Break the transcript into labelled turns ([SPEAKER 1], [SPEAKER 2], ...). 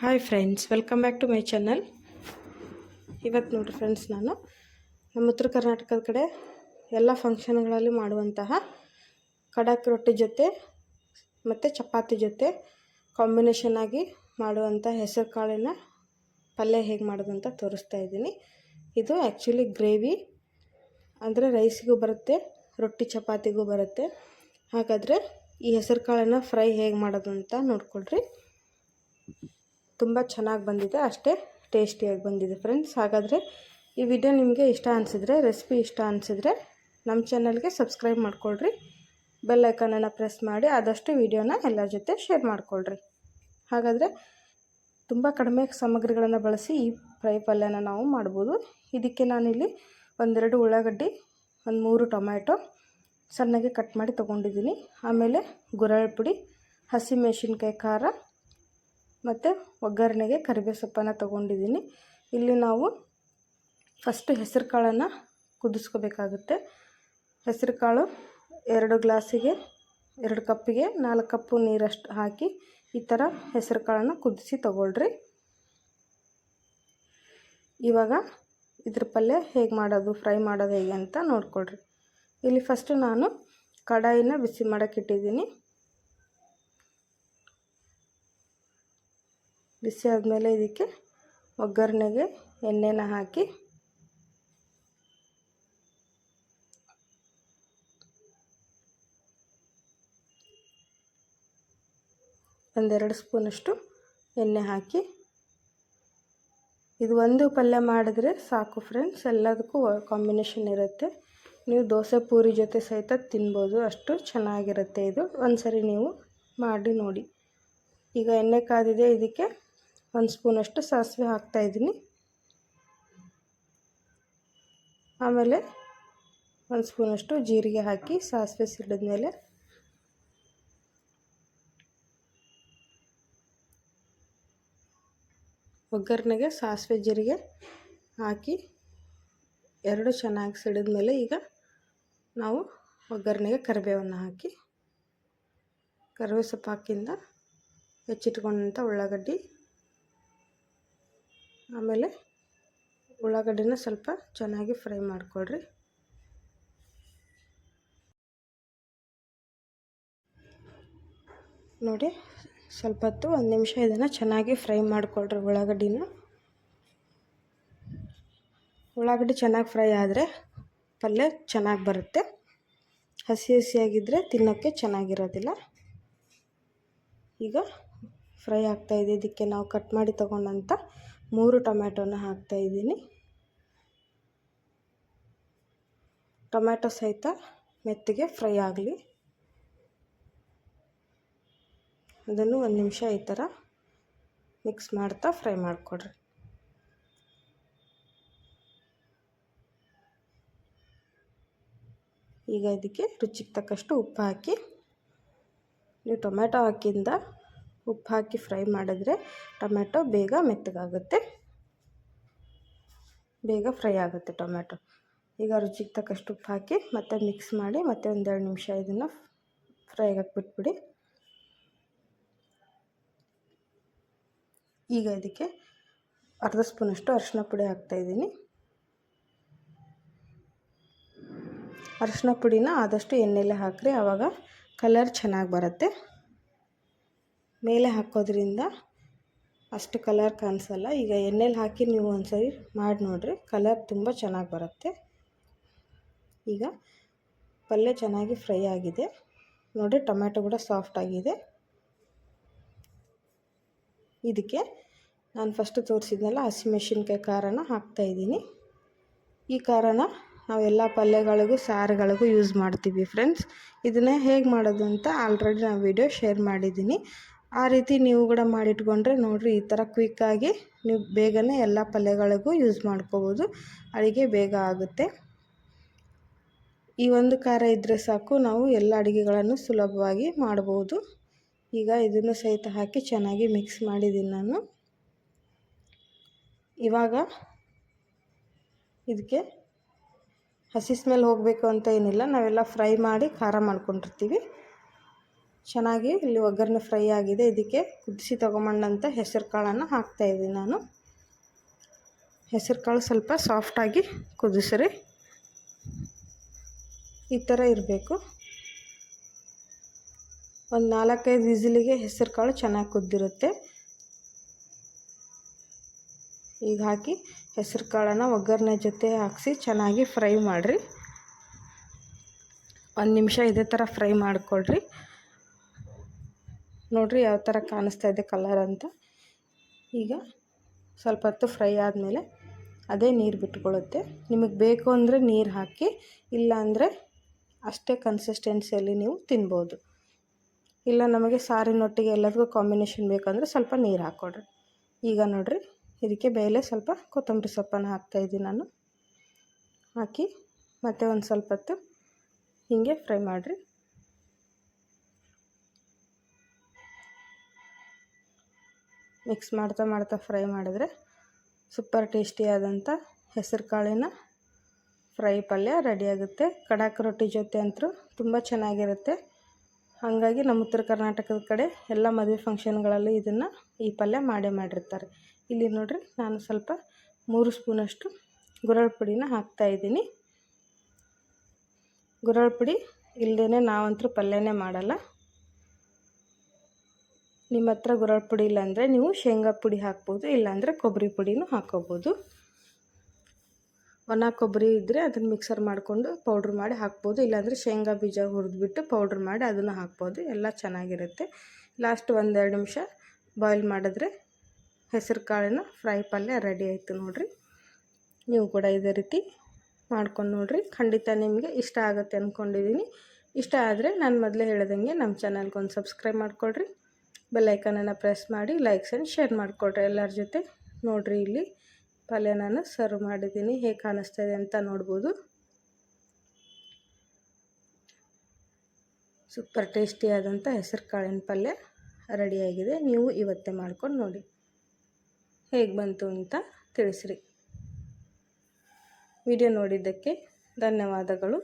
[SPEAKER 1] Hi friends welcome back to my channel ಇವತ್ತು ನೋಡಿರಿ friends ನಾನು. ನಮ್ಮ ಉತ್ತರ ಕರ್ನಾಟಕದ ಕಡೆ ಎಲ್ಲ ಫಂಕ್ಷನ್ಗಳಲ್ಲಿ ಮಾಡುವಂತಹ ಕಡಕ್ ರೊಟ್ಟಿ ಜೊತೆ ಮತ್ತು ಚಪಾತಿ ಜೊತೆ ಕಾಂಬಿನೇಷನ್ ಆಗಿ ಮಾಡುವಂಥ ಹೆಸರು ಕಾಳಿನ ಪಲ್ಯ ಹೇಗೆ ಮಾಡೋದು ಅಂತ ತೋರಿಸ್ತಾ ಇದ್ದೀನಿ. ಇದು ಆ್ಯಕ್ಚುಲಿ ಗ್ರೇವಿ ಅಂದರೆ ರೈಸಿಗೂ ಬರುತ್ತೆ, ರೊಟ್ಟಿ ಚಪಾತಿಗೂ ಬರುತ್ತೆ. ಹಾಗಾದರೆ ಈ ಹೆಸರು ಕಾಳನ್ನು ಫ್ರೈ ಹೇಗೆ ಮಾಡೋದು ಅಂತ ನೋಡ್ಕೊಳ್ರಿ. ತುಂಬ ಚೆನ್ನಾಗಿ ಬಂದಿದೆ, ಅಷ್ಟೇ ಟೇಸ್ಟಿಯಾಗಿ ಬಂದಿದೆ ಫ್ರೆಂಡ್ಸ್ ಹಾಗಾದರೆ ಈ ವಿಡಿಯೋ ನಿಮಗೆ ಇಷ್ಟ ಅನಿಸಿದ್ರೆ ರೆಸಿಪಿ ಇಷ್ಟ ಅನಿಸಿದ್ರೆ ನಮ್ಮ ಚಾನಲ್ಗೆ ಸಬ್ಸ್ಕ್ರೈಬ್ ಮಾಡ್ಕೊಳ್ರಿ. ಬೆಲ್ ಐಕನನ್ನು ಪ್ರೆಸ್ ಮಾಡಿ, ಆದಷ್ಟು ವಿಡಿಯೋನ ಎಲ್ಲರ ಜೊತೆ ಶೇರ್ ಮಾಡ್ಕೊಳ್ರಿ. ಹಾಗಾದರೆ ತುಂಬ ಕಡಿಮೆ ಸಾಮಗ್ರಿಗಳನ್ನು ಬಳಸಿ ಈ ಫ್ರೈ ಪಲ್ಯನ ನಾವು ಮಾಡ್ಬೋದು. ಇದಕ್ಕೆ ನಾನಿಲ್ಲಿ ಒಂದೆರಡು ಉಳ್ಳಾಗಡ್ಡಿ, ಒಂದು ಮೂರು ಟೊಮ್ಯಾಟೊ ಸಣ್ಣಗೆ ಕಟ್ ಮಾಡಿ ತೊಗೊಂಡಿದ್ದೀನಿ. ಆಮೇಲೆ ಗುರಳ್ ಪುಡಿ ಹಸಿಮೆಣಸಿನ್ಕಾಯಿ ಖಾರ ಮತ್ತು ಒಗ್ಗರಣೆಗೆ ಕರಿಬೇವು ಸೊಪ್ಪನ್ನು ತೊಗೊಂಡಿದ್ದೀನಿ. ಇಲ್ಲಿ ನಾವು ಫಸ್ಟು ಹೆಸರು ಕಾಳನ್ನು ಕುದಿಸ್ಕೋಬೇಕಾಗುತ್ತೆ. ಹೆಸರು ಕಾಳು ಎರಡು ಗ್ಲಾಸಿಗೆ, ಎರಡು ಕಪ್ಪಿಗೆ, ನಾಲ್ಕು ಕಪ್ಪು ನೀರಷ್ಟು ಹಾಕಿ ಈ ಥರ ಹೆಸರು ಕಾಳನ್ನು ಕುದಿಸಿ ತೊಗೊಳ್ರಿ. ಇವಾಗ ಇದ್ರ ಪಲ್ಯ ಹೇಗೆ ಮಾಡೋದು, ಫ್ರೈ ಮಾಡೋದು ಹೇಗೆ ಅಂತ ನೋಡ್ಕೊಳ್ರಿ. ಇಲ್ಲಿ ಫಸ್ಟು ನಾನು ಕಡಾಯಿನ ಬಿಸಿ ಮಾಡೋಕ್ಕೆ ಇಟ್ಟಿದ್ದೀನಿ. ಬಿಸಿ ಆದಮೇಲೆ ಇದಕ್ಕೆ ಒಗ್ಗರಣೆಗೆ ಎಣ್ಣೆನ ಹಾಕಿ ಒಂದೆರಡು ಸ್ಪೂನಷ್ಟು ಎಣ್ಣೆ ಹಾಕಿ. ಇದು ಒಂದು ಪಲ್ಯ ಮಾಡಿದ್ರೆ ಸಾಕು ಫ್ರೆಂಡ್ಸ್, ಎಲ್ಲದಕ್ಕೂ ಕಾಂಬಿನೇಷನ್ ಇರುತ್ತೆ. ನೀವು ದೋಸೆ ಪೂರಿ ಜೊತೆ ಸಹಿತ ತಿನ್ಬೋದು, ಅಷ್ಟು ಚೆನ್ನಾಗಿರುತ್ತೆ ಇದು. ಒಂದು ಸರಿ ನೀವು ಮಾಡಿ ನೋಡಿ. ಈಗ ಎಣ್ಣೆ ಕಾದಿದೆ, ಇದಕ್ಕೆ ಒಂದು ಸ್ಪೂನಷ್ಟು ಸಾಸಿವೆ ಹಾಕ್ತಾಯಿದ್ದೀನಿ. ಆಮೇಲೆ ಒಂದು ಸ್ಪೂನಷ್ಟು ಜೀರಿಗೆ ಹಾಕಿ ಸಾಸಿವೆ ಸಿಡಿದ ಮೇಲೆ ಒಗ್ಗರಣೆಗೆ ಸಾಸಿವೆ ಜೀರಿಗೆ ಹಾಕಿ ಎರಡು ಚೆನ್ನಾಗಿ ಸಿಡಿದ ಮೇಲೆ ಈಗ ನಾವು ಒಗ್ಗರಣೆಗೆ ಕರಿಬೇವನ್ನು ಹಾಕಿ ಕರಿಬೇವು ಸೊಪ್ಪು ಹಾಕಿಂದ ಹೆಚ್ಚಿಟ್ಕೊಂಡಂಥ ಉಳ್ಳಾಗಡ್ಡಿ ಆಮೇಲೆ ಉಳ್ಳಾಗಡ್ಡಿನ ಸ್ವಲ್ಪ ಚೆನ್ನಾಗಿ ಫ್ರೈ ಮಾಡಿಕೊಳ್ರಿ. ನೋಡಿ, ಸ್ವಲ್ಪ ಹೊತ್ತು ಒಂದು ನಿಮಿಷ ಇದನ್ನು ಚೆನ್ನಾಗಿ ಫ್ರೈ ಮಾಡಿಕೊಳ್ರಿ ಉಳ್ಳಾಗಡ್ಡಿನ. ಉಳ್ಳಾಗಡ್ಡಿ ಚೆನ್ನಾಗಿ ಫ್ರೈ ಆದರೆ ಪಲ್ಯ ಚೆನ್ನಾಗಿ ಬರುತ್ತೆ. ಹಸಿ ಹಸಿಯಾಗಿದ್ದರೆ ತಿನ್ನೋಕ್ಕೆ ಚೆನ್ನಾಗಿರೋದಿಲ್ಲ. ಈಗ ಫ್ರೈ ಆಗ್ತಾಯಿದೆ ಇದಕ್ಕೆ ನಾವು ಕಟ್ ಮಾಡಿ ತೊಗೊಂಡಂಥ ಮೂರು ಟೊಮ್ಯಾಟೋನ ಹಾಕ್ತಾಯಿದ್ದೀನಿ ಟೊಮ್ಯಾಟೊ ಸಹಿತ ಮೆತ್ತಗೆ ಫ್ರೈ ಆಗಲಿ. ಅದನ್ನು ಒಂದು ನಿಮಿಷ ಈ ಥರ ಮಿಕ್ಸ್ ಮಾಡ್ತಾ ಫ್ರೈ ಮಾಡಿಕೊಡ್ರಿ. ಈಗ ಇದಕ್ಕೆ ರುಚಿಗೆ ತಕ್ಕಷ್ಟು ಉಪ್ಪು ಹಾಕಿ, ನೀವು ಟೊಮ್ಯಾಟೊ ಹಾಕಿಂದ ಉಪ್ಪು ಹಾಕಿ ಫ್ರೈ ಮಾಡಿದ್ರೆ ಟೊಮೆಟೊ ಬೇಗ ಮೆತ್ತಗಾಗುತ್ತೆ. ಬೇಗ ಫ್ರೈ ಆಗುತ್ತೆ ಟೊಮೆಟೊ ಈಗ ರುಚಿಗೆ ತಕ್ಕಷ್ಟು ಉಪ್ಪು ಹಾಕಿ ಮತ್ತೆ ಮಿಕ್ಸ್ ಮಾಡಿ ಮತ್ತೆ ಒಂದೆರಡು ನಿಮಿಷ ಇದನ್ನು ಫ್ರೈ ಬಿಟ್ಬಿಡಿ ಈಗ ಇದಕ್ಕೆ ಅರ್ಧ ಸ್ಪೂನಷ್ಟು ಅರಿಶಿನ ಪುಡಿ ಹಾಕ್ತಾಯಿದ್ದೀನಿ ಅರಿಶಿನ ಪುಡಿನ ಆದಷ್ಟು ಎಣ್ಣೆಲೆ ಹಾಕಿರಿ, ಆವಾಗ ಕಲರ್ ಚೆನ್ನಾಗಿ ಬರುತ್ತೆ. ಮೇಲೆ ಹಾಕೋದ್ರಿಂದ ಅಷ್ಟು ಕಲರ್ ಕಾಣಿಸಲ್ಲ. ಈಗ ಎಣ್ಣೆಲಿ ಹಾಕಿ ನೀವು ಒಂದ್ಸರಿ ಮಾಡಿ ನೋಡಿರಿ. ಕಲರ್ ತುಂಬ ಚೆನ್ನಾಗಿ ಬರುತ್ತೆ. ಈಗ ಪಲ್ಯ ಚೆನ್ನಾಗಿ ಫ್ರೈ ಆಗಿದೆ. ನೋಡಿ, ಟೊಮ್ಯಾಟೊ ಕೂಡ ಸಾಫ್ಟ್ ಆಗಿದೆ. ಇದಕ್ಕೆ ನಾನು ಫಸ್ಟ್ ತೋರಿಸಿದ್ನಲ್ಲ, ಹಸಿಮೆಣ್ಸಿನ್ಕಾಯಿ ಖಾರನ ಹಾಕ್ತಾಯಿದ್ದೀನಿ ಈ ಖಾರನ ನಾವೆಲ್ಲ ಪಲ್ಯಗಳಿಗೂ, ಸಾರುಗಳಿಗೂ ಯೂಸ್ ಮಾಡ್ತೀವಿ ಫ್ರೆಂಡ್ಸ್ ಇದನ್ನು ಹೇಗೆ ಮಾಡೋದು ಅಂತ ಆಲ್ರೆಡಿ ನಾನು ವಿಡಿಯೋ ಶೇರ್ ಮಾಡಿದ್ದೀನಿ. ಆ ರೀತಿ ನೀವು ಕೂಡ ಮಾಡಿಟ್ಕೊಂಡ್ರೆ ನೋಡಿರಿ ಈ ಥರ ಕ್ವಿಕ್ಕಾಗಿ ನೀವು ಬೇಗನೆ ಎಲ್ಲ ಪಲ್ಯಗಳಿಗೂ ಯೂಸ್ ಮಾಡ್ಕೋಬೋದು. ಅಡುಗೆ ಬೇಗ ಆಗುತ್ತೆ. ಈ ಒಂದು ಖಾರ ಇದ್ದರೆ ಸಾಕು. ನಾವು ಎಲ್ಲ ಅಡುಗೆಗಳನ್ನು ಸುಲಭವಾಗಿ ಮಾಡ್ಬೋದು. ಈಗ ಇದನ್ನು ಸಹಿತ ಹಾಕಿ ಚೆನ್ನಾಗಿ ಮಿಕ್ಸ್ ಮಾಡಿದ್ದೀನಿ ನಾನು. ಇವಾಗ ಇದಕ್ಕೆ ಹಸಿ ಸ್ಮೆಲ್ ಹೋಗಬೇಕು ಅಂತ ಏನಿಲ್ಲ. ನಾವೆಲ್ಲ ಫ್ರೈ ಮಾಡಿ ಖಾರ ಮಾಡ್ಕೊಂಡಿರ್ತೀವಿ. ಚೆನ್ನಾಗಿ ಇಲ್ಲಿ ಒಗ್ಗರಣೆ ಫ್ರೈ ಆಗಿದೆ. ಇದಕ್ಕೆ ಕುದಿಸಿ ತೊಗೊಂಬಂಡಂಥ ಹೆಸರು ಕಾಳನ್ನು ಹಾಕ್ತಾಯಿದ್ದೀನಿ ನಾನು. ಹೆಸರು ಕಾಳು ಸ್ವಲ್ಪ ಸಾಫ್ಟಾಗಿ ಕುದಿಸ್ರಿ. ಈ ಥರ ಇರಬೇಕು. ಒಂದು ನಾಲ್ಕೈದು ವಿಸಿಲಿಗೆ ಹೆಸರು ಕಾಳು ಚೆನ್ನಾಗಿ ಕುದ್ದಿರುತ್ತೆ. ಈಗ ಹಾಕಿ ಹೆಸರು ಕಾಳನ್ನು ಒಗ್ಗರಣೆ ಜೊತೆ ಹಾಕಿಸಿ ಚೆನ್ನಾಗಿ ಫ್ರೈ ಮಾಡಿರಿ. ಒಂದು ನಿಮಿಷ ಇದೇ ಥರ ಫ್ರೈ ಮಾಡಿಕೊಡ್ರಿ ನೋಡಿರಿ ಯಾವ ಥರ ಕಾಣಿಸ್ತಾ ಇದೆ ಕಲರ್ ಅಂತ. ಈಗ ಸ್ವಲ್ಪ ಹೊತ್ತು ಫ್ರೈ ಆದಮೇಲೆ ಅದೇ ನೀರು ಬಿಟ್ಕೊಳ್ಳುತ್ತೆ ನಿಮಗೆ ಬೇಕು ಅಂದರೆ ನೀರು ಹಾಕಿ, ಇಲ್ಲ ಅಂದರೆ ಅಷ್ಟೇ ಕನ್ಸಿಸ್ಟೆನ್ಸಿಯಲ್ಲಿ ನೀವು ತಿನ್ಬೋದು. ಇಲ್ಲ ನಮಗೆ ಸಾರಿನೊಟ್ಟಿಗೆ ಎಲ್ಲದಕ್ಕೂ ಕಾಂಬಿನೇಷನ್ ಬೇಕಂದರೆ ಸ್ವಲ್ಪ ನೀರು ಹಾಕ್ಕೊಡ್ರಿ ಈಗ ನೋಡಿರಿ, ಇದಕ್ಕೆ ಬೇಲೆ ಸ್ವಲ್ಪ ಕೊತ್ತಂಬರಿ ಸೊಪ್ಪನ್ನು ಹಾಕ್ತಾಯಿದ್ದೀನಿ ನಾನು. ಹಾಕಿ ಮತ್ತೆ ಒಂದು ಸ್ವಲ್ಪ ಹೊತ್ತು ಹೀಗೆ ಫ್ರೈ ಮಾಡಿರಿ. ಮಿಕ್ಸ್ ಮಾಡ್ತಾ ಮಾಡ್ತಾ ಫ್ರೈ ಮಾಡಿದ್ರೆ ಸೂಪರ್ ಟೇಸ್ಟಿಯಾದಂಥ ಹೆಸರು ಕಾಳಿನ ಫ್ರೈ ಪಲ್ಯ ರೆಡಿಯಾಗುತ್ತೆ ಕಡಾಕ್ ರೊಟ್ಟಿ ಜೊತೆ ಅಂತೂ ತುಂಬ ಚೆನ್ನಾಗಿರುತ್ತೆ. ಹಾಗಾಗಿ ನಮ್ಮ ಉತ್ತರ ಕರ್ನಾಟಕದ ಕಡೆ ಎಲ್ಲ ಮದುವೆ ಫಂಕ್ಷನ್ಗಳಲ್ಲಿ ಇದನ್ನು ಈ ಪಲ್ಯ ಮಾಡೇ ಮಾಡಿರ್ತಾರೆ. ಇಲ್ಲಿ ನೋಡಿರಿ ನಾನು ಸ್ವಲ್ಪ ಮೂರು ಸ್ಪೂನಷ್ಟು ಗುರಳ್ ಪುಡಿನ ಹಾಕ್ತಾಯಿದ್ದೀನಿ ಗುರಳ್ ಪುಡಿ ಇಲ್ಲದೇ ನಾವಂತೂ ಪಲ್ಯನೇ ಮಾಡಲ್ಲ. ನಿಮ್ಮ ಹತ್ರ ಗುರಳ್ ಪುಡಿ ಇಲ್ಲಾಂದರೆ ನೀವು ಶೇಂಗಾ ಪುಡಿ ಹಾಕ್ಬೋದು, ಇಲ್ಲಾಂದರೆ ಕೊಬ್ಬರಿ ಪುಡಿನೂ ಹಾಕ್ಕೋಬೋದು. ಒಣ ಕೊಬ್ಬರಿ ಇದ್ದರೆ ಅದನ್ನು ಮಿಕ್ಸರ್ ಮಾಡಿಕೊಂಡು ಪೌಡ್ರ್ ಮಾಡಿ ಹಾಕ್ಬೋದು, ಇಲ್ಲಾಂದರೆ ಶೇಂಗಾ ಬೀಜ ಹುರಿದ್ಬಿಟ್ಟು ಪೌಡ್ರ್ ಮಾಡಿ ಅದನ್ನು ಹಾಕ್ಬೋದು, ಎಲ್ಲ ಚೆನ್ನಾಗಿರುತ್ತೆ. ಲಾಸ್ಟ್ ಒಂದೆರಡು ನಿಮಿಷ ಬಾಯ್ಲ್ ಮಾಡಿದ್ರೆ ಹೆಸರು ಕಾಳಿನ ಫ್ರೈ ಪಲ್ಯ ರೆಡಿ ಆಯಿತು ನೋಡಿರಿ. ನೀವು ಕೂಡ ಇದೇ ರೀತಿ ಮಾಡ್ಕೊಂಡು ನೋಡಿರಿ. ಖಂಡಿತ ನಿಮಗೆ ಇಷ್ಟ ಆಗುತ್ತೆ ಅಂದ್ಕೊಂಡಿದ್ದೀನಿ ಇಷ್ಟ ಆದರೆ ನಾನು ಮೊದಲೇ ಹೇಳ್ದಂಗೆ ನಮ್ಮ ಚಾನಲ್ಗೆ ಒಂದು ಸಬ್ಸ್ಕ್ರೈಬ್ ಮಾಡಿಕೊಡ್ರಿ ಬೆಲ್ಲೈಕನನ್ನು ಪ್ರೆಸ್ ಮಾಡಿ ಲೈಕ್ಸ್ ಆ್ಯಂಡ್ ಶೇರ್ ಮಾಡಿಕೊಡ್ರಿ ಎಲ್ಲರ ಜೊತೆ. ನೋಡಿರಿ ಇಲ್ಲಿ ಪಲ್ಯ ನಾನು ಸರ್ವ್ ಮಾಡಿದ್ದೀನಿ. ಹೇಗೆ ಕಾಣಿಸ್ತಾ ಇದೆ ಅಂತ ನೋಡ್ಬೋದು. ಸೂಪರ್ ಟೇಸ್ಟಿಯಾದಂಥ ಹೆಸರು ಕಾಳಿನ ಪಲ್ಯ ರೆಡಿಯಾಗಿದೆ. ನೀವು ಇವತ್ತೇ ಮಾಡ್ಕೊಂಡು ನೋಡಿ. ಹೇಗೆ ಬಂತು ಅಂತ ತಿಳಿಸ್ರಿ. ವಿಡಿಯೋ ನೋಡಿದ್ದಕ್ಕೆ ಧನ್ಯವಾದಗಳು.